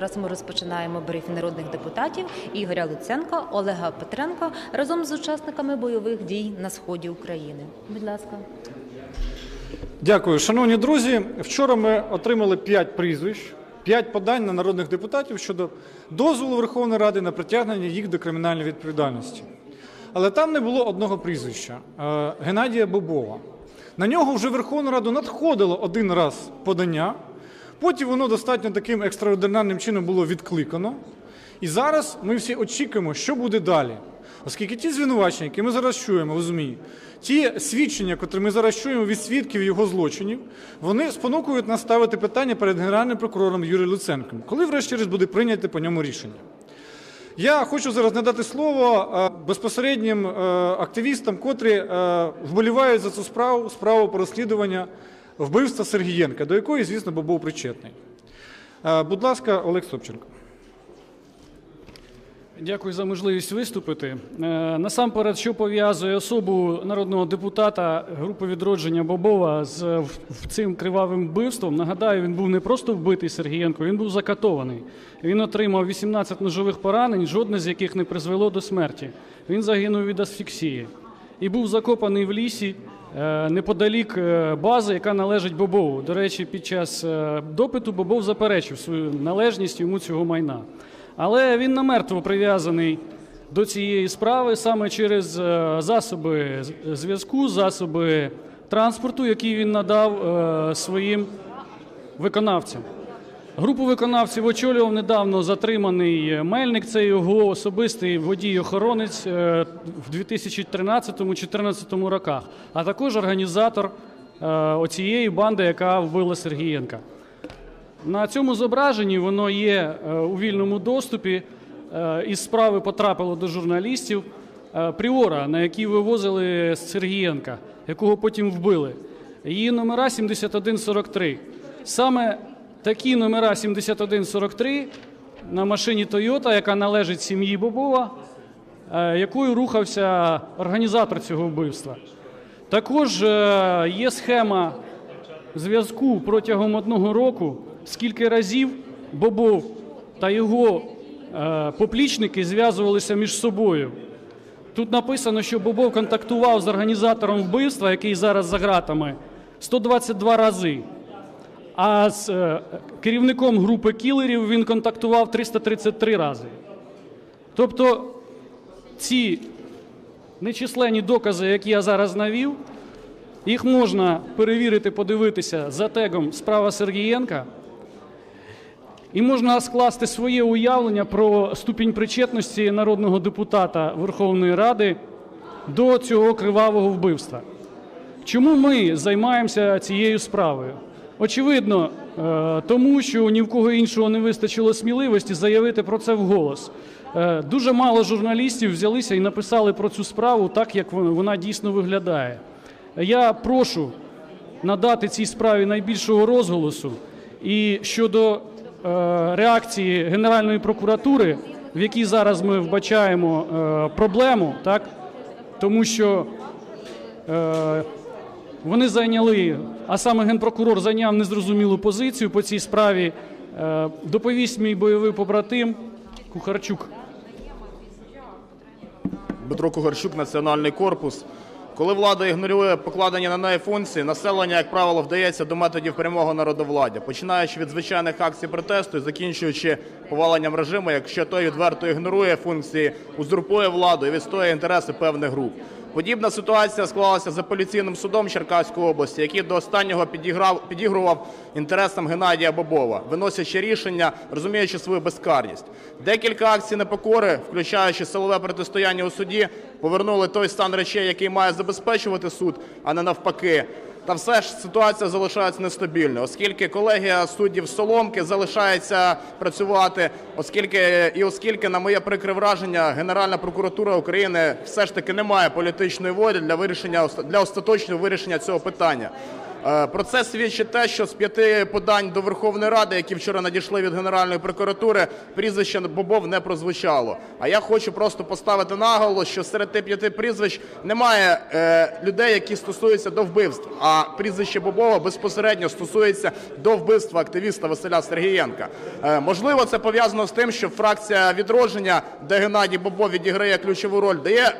Зараз ми розпочинаємо брифінг народних депутатів Ігоря Луценка, Олега Петренка разом з учасниками бойових дій на сході України. Будь ласка. Дякую, шановні друзі. Вчора ми отримали 5 прізвищ, 5 подань на народних депутатів щодо дозволу Верховної Ради на притягнення їх до кримінальної відповідальності. Але там не було одного прізвища е, Геннадія Бобова. На нього вже Верховну Раду надходило один раз подання. Потім воно достатньо таким екстраординарним чином було відкликано. І зараз ми всі очікуємо, що буде далі. Оскільки ті звинувачення, які ми зараз чуємо в ЗМІ, ті свідчення, які ми зараз чуємо від свідків його злочинів, вони спонукують нас ставити питання перед Генеральним прокурором Юрієм Луценком, коли врешті-решт буде прийняти по ньому рішення. Я хочу зараз надати слово е, безпосереднім е, активістам, котрі е, вболівають за цю справу, справу про розслідування вбивства Сергієнка, до якої, звісно, був причетний. Е, Будь ласка, Олег Собченко. Дякую за можливість виступити. Е, Насамперед, що пов'язує особу народного депутата групи відродження Бобова з е, цим кривавим вбивством. Нагадаю, він був не просто вбитий Сергієнко, він був закатований. Він отримав 18 ножових поранень, жодне з яких не призвело до смерті. Він загинув від асфіксії і був закопаний в лісі неподалік е, бази, яка належить Бобову. До речі, під час е, допиту Бобов заперечив свою належність йому цього майна. Але він намертво прив'язаний до цієї справи саме через е, засоби зв'язку, засоби транспорту, які він надав е, своїм виконавцям. Групу виконавців очолював недавно затриманий Мельник, це його особистий водій-охоронець е, в 2013-2014 роках, а також організатор е, оцієї банди, яка вбила Сергієнка. На цьому зображенні воно є е, у вільному доступі. Е, Із справи потрапило до журналістів е, Пріора, на якій вивозили Сергієнка, якого потім вбили. Її номера 7143. Саме такі номера 7143 на машині Toyota, яка належить сім'ї Бобова, е, якою рухався організатор цього вбивства. Також е, є схема зв'язку протягом одного року, скільки разів Бобов та його е, поплічники зв'язувалися між собою. Тут написано, що Бобов контактував з організатором вбивства, який зараз за ґратами, 122 рази. А з е, керівником групи кілерів він контактував 333 рази. Тобто ці нечисленні докази, які я зараз навів, їх можна перевірити, подивитися за тегом справа Сергієнка. І можна скласти своє уявлення про ступінь причетності народного депутата Верховної Ради до цього кривавого вбивства. Чому ми займаємося цією справою? Очевидно, е, тому що ні в кого іншого не вистачило сміливості заявити про це вголос. Е, Дуже мало журналістів взялися і написали про цю справу так, як вона- дійсно виглядає. Я прошу надати цій справі найбільшого розголосу. І щодо е, реакції Генеральної прокуратури, в якій зараз ми вбачаємо проблему, так тому що вони зайняли, а саме генпрокурор зайняв незрозумілу позицію по цій справі. Е, доповість мій бойовий побратим Кухарчук. Дмитро Кугарчук, Національний корпус. Коли влада ігнорує покладені на неї функції, населення, як правило, вдається до методів прямого народовладдя, починаючи від звичайних акцій протесту і закінчуючи поваленням режиму, якщо той відверто ігнорує функції, узурпує владу і відстоює інтереси певних груп. Подібна ситуація склалася за апеляційним судом Черкаської області, який до останнього підігрував інтересам Геннадія Бобова, виносячи рішення, розуміючи свою безкарність. Декілька акцій непокори, включаючи силове протистояння у суді, повернули той стан речей, який має забезпечувати суд, а не навпаки. Та все ж ситуація залишається нестабільною, оскільки колегія суддів Соломки залишається працювати, оскільки і оскільки, на моє прикре враження, Генеральна прокуратура України все ж таки не має політичної волі для вирішення для остаточного вирішення цього питання. Е, Про це свідчить те, що з п'яти подань до Верховної Ради, які вчора надійшли від Генеральної прокуратури, прізвище Бобов не прозвучало. А я хочу просто поставити наголос, що серед тих п'яти прізвищ немає е, людей, які стосуються до вбивств. А прізвище Бобова безпосередньо стосується до вбивства активіста Василя Сергієнка. Е, можливо, це пов'язано з тим, що фракція відродження, де Геннадій Бобов відіграє ключову роль, дає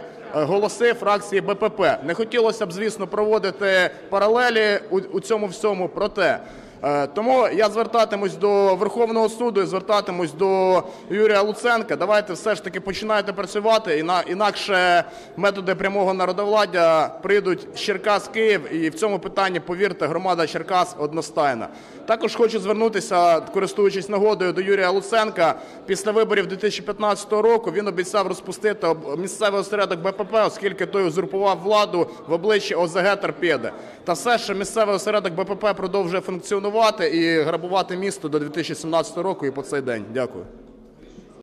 голоси фракції БПП. Не хотілося б, звісно, проводити паралелі у, у цьому всьому, проте. Е, Тому я звертатимусь до Верховного суду і звертатимусь до Юрія Луценка. Давайте все ж таки починайте працювати, іна- інакше методи прямого народовладдя прийдуть з Черкас Київ, і в цьому питанні, повірте, громада Черкас одностайна. Також хочу звернутися, користуючись нагодою, до Юрія Луценка. Після виборів 2015 року він обіцяв розпустити місцевий осередок БПП, оскільки той узурпував владу в обличчі ОЗГ «Торпеди». Та все, що місцевий осередок БПП продовжує функціонувати і грабувати місто до 2017 року і по цей день. Дякую.